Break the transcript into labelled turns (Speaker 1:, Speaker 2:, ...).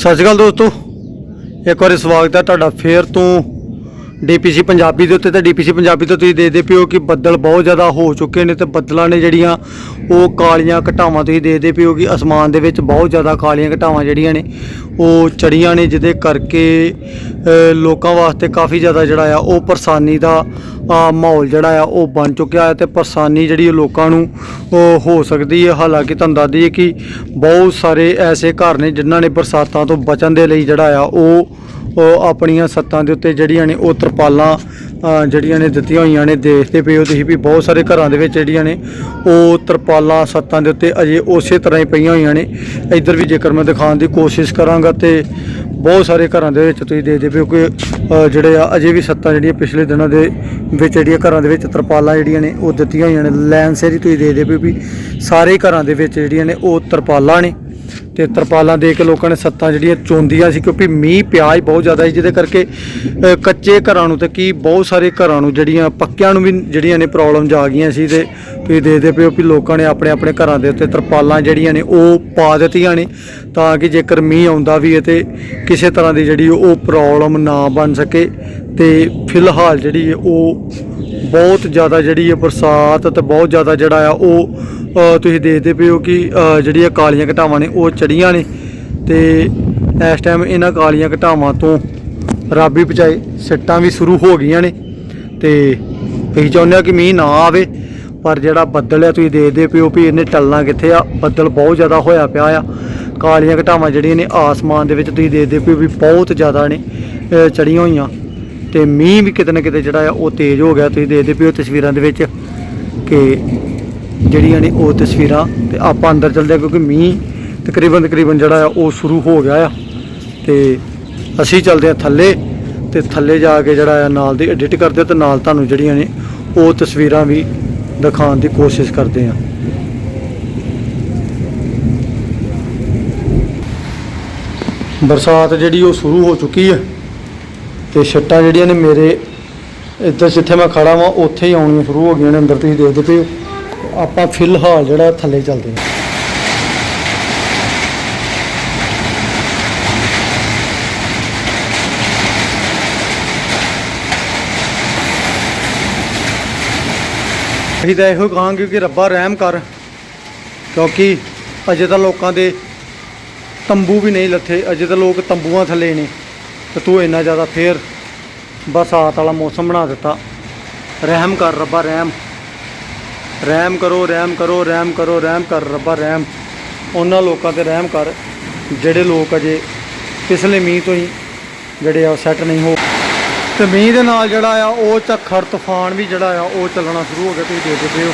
Speaker 1: ਸਤਿ ਸ਼੍ਰੀ ਅਕਾਲ ਦੋਸਤੋ। ਇੱਕ ਵਾਰੀ ਸਵਾਗਤ ਹੈ ਤੁਹਾਡਾ ਫੇਰ ਤੋਂ ਡੀਪੀਸੀ ਪੰਜਾਬੀ ਦੇ ਉੱਤੇ ਤੇ ਡੀਪੀਸੀ ਪੰਜਾਬੀ ਤੋਂ ਤੁਸੀਂ ਦੇਖਦੇ ਪਿਓ ਕਿ ਬੱਦਲ ਬਹੁਤ ਜ਼ਿਆਦਾ ਹੋ ਚੁੱਕੇ ਨੇ ਤੇ ਬੱਦਲਾਂ ਨੇ ਜਿਹੜੀਆਂ ਉਹ ਕਾਲੀਆਂ ਘਟਾਵਾਂ ਤੁਸੀਂ ਦੇਖਦੇ ਪਿਓ ਕਿ ਅਸਮਾਨ ਦੇ ਵਿੱਚ ਬਹੁਤ ਜ਼ਿਆਦਾ ਕਾਲੀਆਂ ਘਟਾਵਾਂ ਜਿਹੜੀਆਂ ਨੇ, ਉਹ ਚੜੀਆਂ ਨੇ ਜਿਹਦੇ ਕਰਕੇ ਲੋਕਾਂ ਵਾਸਤੇ ਕਾਫੀ ਜ਼ਿਆਦਾ ਜਿਹੜਾ ਆ, ਉਹ ਪਰੇਸ਼ਾਨੀ ਦਾ ਮਾਹੌਲ ਜਿਹੜਾ ਆ, ਉਹ ਬਣ ਚੁੱਕਿਆ ਹੈ ਤੇ ਪਰੇਸ਼ਾਨੀ ਜਿਹੜੀ ਉਹ ਲੋਕਾਂ ਨੂੰ ਹੋ ਸਕਦੀ ਹੈ। ਹਾਲਾਂਕਿ ਤੁਹਾਨੂੰ ਦੱਸ ਦਈਏ ਕਿ ਬਹੁਤ ਸਾਰੇ ਐਸੇ ਘਰ ਨੇ ਜਿਨ੍ਹਾਂ ਨੇ ਬਰਸਾਤਾਂ ਤੋਂ ਬਚਣ ਦੇ ਲਈ ਜਿਹੜਾ ਆ, ਉਹ ਉਹ ਆਪਣੀਆਂ ਸੱਤਾਂ ਦੇ ਉੱਤੇ ਜਿਹੜੀਆਂ ਨੇ ਉਹ ਤਰਪਾਲਾਂ ਜਿਹੜੀਆਂ ਨੇ ਦਿੱਤੀਆਂ ਹੋਈਆਂ ਨੇ, ਦੇਖਦੇ ਪਏ ਹੋ ਤੁਸੀਂ ਵੀ ਬਹੁਤ ਸਾਰੇ ਘਰਾਂ ਦੇ ਵਿੱਚ ਜਿਹੜੀਆਂ ਨੇ ਉਹ ਤਰਪਾਲਾਂ ਸੱਤਾਂ ਦੇ ਉੱਤੇ ਅਜੇ ਉਸੇ ਤਰ੍ਹਾਂ ਹੀ ਪਈਆਂ ਹੋਈਆਂ ਨੇ। ਇੱਧਰ ਵੀ ਜੇਕਰ ਮੈਂ ਦਿਖਾਉਣ ਦੀ ਕੋਸ਼ਿਸ਼ ਕਰਾਂਗਾ ਤੇ ਬਹੁਤ ਸਾਰੇ ਘਰਾਂ ਦੇ ਵਿੱਚ ਤੁਸੀਂ ਦੇਖਦੇ ਪਏ ਹੋ ਕਿ ਜਿਹੜੇ ਆ ਅਜੇ ਵੀ ਸੱਤਾਂ ਜਿਹੜੀਆਂ ਪਿਛਲੇ ਦਿਨਾਂ ਦੇ ਵਿੱਚ ਜਿਹੜੀਆਂ ਘਰਾਂ ਦੇ ਵਿੱਚ ਤਰਪਾਲਾਂ ਜਿਹੜੀਆਂ ਨੇ ਉਹ ਦਿੱਤੀਆਂ ਹੋਈਆਂ ਨੇ। ਲੈਨ ਸੇਰੀ ਤੁਸੀਂ ਦੇਖਦੇ ਪਏ ਵੀ ਸਾਰੇ ਘਰਾਂ ਦੇ ਵਿੱਚ ਜਿਹੜੀਆਂ ਨੇ ਉਹ ਤਰਪਾਲਾਂ ਨੇ। ਤੇ ਤਰਪਾਲਾਂ ਦੇ ਕੇ ਲੋਕਾਂ ਨੇ ਸੱਤਾਂ ਜਿਹੜੀਆਂ ਚੋਂਦੀਆਂ ਸੀ, ਕਿਉਂਕਿ ਮੀਂਹ ਪਿਆ ਹੀ ਬਹੁਤ ਜ਼ਿਆਦਾ ਸੀ, ਜਿਹਦੇ ਕਰਕੇ ਕੱਚੇ ਘਰਾਂ ਨੂੰ ਤੇ ਕੀ ਬਹੁਤ ਸਾਰੇ ਘਰਾਂ ਨੂੰ ਜਿਹੜੀਆਂ ਪੱਕਿਆਂ ਨੂੰ ਵੀ ਜਿਹੜੀਆਂ ਨੇ ਪ੍ਰੋਬਲਮਸ ਆ ਗਈਆਂ ਸੀ ਤੇ ਤੁਸੀਂ ਦੇਖਦੇ ਪਏ ਹੋ ਵੀ ਲੋਕਾਂ ਨੇ ਆਪਣੇ ਆਪਣੇ ਘਰਾਂ ਦੇ ਉੱਤੇ ਤਰਪਾਲਾਂ ਜਿਹੜੀਆਂ ਨੇ ਉਹ ਪਾ ਦਿੱਤੀਆਂ ਨੇ, ਤਾਂ ਕਿ ਜੇਕਰ ਮੀਂਹ ਆਉਂਦਾ ਵੀ ਹੈ ਤੇ ਕਿਸੇ ਤਰ੍ਹਾਂ ਦੀ ਜਿਹੜੀ ਉਹ ਪ੍ਰੋਬਲਮ ਨਾ ਬਣ ਸਕੇ ਤੇ ਫਿਲਹਾਲ ਜਿਹੜੀ ਹੈ ਉਹ ਬਹੁਤ ਜ਼ਿਆਦਾ ਜਿਹੜੀ ਹੈ ਬਰਸਾਤ ਤੇ ਬਹੁਤ ਜ਼ਿਆਦਾ ਜਿਹੜਾ ਆ ਉਹ ਤੁਸੀਂ ਦੇਖਦੇ ਪਏ ਹੋ ਕਿ ਅ, ਜਿਹੜੀਆਂ ਕਾਲੀਆਂ ਘਟਾਵਾਂ ਨੇ ਉਹ ਚੜੀਆਂ ਨੇ ਤੇ ਇਸ ਟਾਈਮ ਇਹਨਾਂ ਕਾਲੀਆਂ ਘਟਾਵਾਂ ਤੋਂ ਰੱਬ ਰਾਬੀ ਬਚਾਏ ਸਿੱਟਾਂ ਵੀ ਸ਼ੁਰੂ ਹੋ ਗਈਆਂ ਨੇ ਤੇ ਅਸੀਂ ਚਾਹੁੰਦੇ ਆ ਕਿ ਮੀਂਹ ਨਾ ਆਵੇ ਪਰ ਜਿਹੜਾ ਬੱਦਲ ਆ ਤੁਸੀਂ ਦੇਖਦੇ ਪਏ ਹੋ ਵੀ ਇਹਨੇ ਟਲਣਾ ਕਿੱਥੇ ਆ ਬੱਦਲ ਬਹੁਤ ਜ਼ਿਆਦਾ ਹੋਇਆ ਪਿਆ ਆ। ਕਾਲੀਆਂ ਘਟਾਵਾਂ ਜਿਹੜੀਆਂ ਨੇ ਆਸਮਾਨ ਦੇ ਵਿੱਚ ਤੁਸੀਂ ਦੇਖਦੇ ਪਿਓ ਵੀ ਬਹੁਤ ਜ਼ਿਆਦਾ ਨੇ ਅ, ਚੜੀਆਂ ਹੋਈਆਂ। ਤੇ ਮੀਂਹ ਵੀ ਕਿਤੇ ਨਾ ਕਿਤੇ ਜਿਹੜਾ ਆ ਉਹ ਤੇਜ਼ ਹੋ ਗਿਆ। ਤੁਸੀਂ ਦੇਖਦੇ ਪਿਓ ਤਸਵੀਰਾਂ ਦੇ ਵਿੱਚ ਕਿ ਜਿਹੜੀਆਂ ਨੇ ਉਹ ਤਸਵੀਰਾਂ ਤੇ ਆਪਾਂ ਅੰਦਰ ਚੱਲਦੇ ਆ ਕਿਉਂਕਿ ਮੀਂਹ ਤਕਰੀਬਨ ਤਕਰੀਬਨ ਜਿਹੜਾ ਆ ਉਹ ਸ਼ੁਰੂ ਹੋ ਗਿਆ ਆ। ਤੇ ਅਸੀਂ ਚੱਲਦੇ ਆ ਥੱਲੇ ਤੇ ਥੱਲੇ ਜਾ ਕੇ ਜਿਹੜਾ ਆ ਨਾਲ ਦੀ ਐਡਿਟ ਕਰਦੇ ਆ ਤੇ ਨਾਲ ਤੁਹਾਨੂੰ ਜਿਹੜੀਆਂ ਨੇ ਉਹ ਤਸਵੀਰਾਂ ਵੀ ਦਿਖਾਉਣ ਦੀ ਕੋਸ਼ਿਸ਼ ਕਰਦੇ ਆ ਬਰਸਾਤ ਜਿਹੜੀ ਉਹ ਸ਼ੁਰੂ ਹੋ ਚੁੱਕੀ ਹੈ। ਤੇ ਛੱਟਾਂ ਜਿਹੜੀਆਂ ਨੇ ਮੇਰੇ ਇੱਧਰ ਜਿੱਥੇ ਮੈਂ ਖੜਾ ਵਾਂ, ਉੱਥੇ ਹੀ ਆਉਣੀਆਂ ਸ਼ੁਰੂ ਹੋ ਗਈਆਂ ਨੇ, ਅੰਦਰ ਤੁਸੀਂ ਦੇਖਦੇ ਪਏ ਹੋ। ਆਪਾਂ ਫਿਲਹਾਲ ਜਿਹੜਾ ਥੱਲੇ ਚੱਲਦੇ ਹਾਂ। ਅਸੀਂ ਤਾਂ ਇਹੋ ਕਹਾਂਗੇ ਕਿ ਰੱਬਾ ਰਹਿਮ ਕਰ, ਕਿਉਂਕਿ ਅਜੇ ਤਾਂ ਲੋਕਾਂ ਦੇ ਤੰਬੂ ਵੀ ਨਹੀਂ ਲੱਥੇ, ਅਜੇ ਤਾਂ ਲੋਕ ਤੰਬੂਆਂ ਥੱਲੇ ਨੇ। ਤੇ ਤੂੰ ਇੰਨਾ ਜ਼ਿਆਦਾ ਫੇਰ ਬਰਸਾਤ ਵਾਲਾ ਮੌਸਮ ਬਣਾ ਦਿੱਤਾ। ਰਹਿਮ ਕਰ ਰੱਬਾ, ਰਹਿਮ। ਰਹਿਮ ਕਰੋ ਰਹਿਮ ਕਰੋ ਰਹਿਮ ਕਰੋ, ਰਹਿਮ ਕਰ ਰੱਬਾ, ਰਹਿਮ। ਉਹਨਾਂ ਲੋਕਾਂ ਤੇ ਰਹਿਮ ਕਰ, ਜਿਹੜੇ ਲੋਕ ਅਜੇ ਪਿਛਲੇ ਮੀਂਹ ਤੋਂ ਹੀ ਜਿਹੜੇ ਆ ਸੈੱਟ ਨਹੀਂ ਹੋ ਤੇ ਮੀਂਹ ਦੇ ਨਾਲ ਜਿਹੜਾ ਆ ਉਹ ਝੱਖੜ, ਤੂਫਾਨ ਵੀ ਜਿਹੜਾ ਆ ਉਹ ਚੱਲਣਾ ਸ਼ੁਰੂ ਹੋ ਗਿਆ, ਤੁਸੀਂ ਦੇਖਦੇ ਪਏ ਹੋ।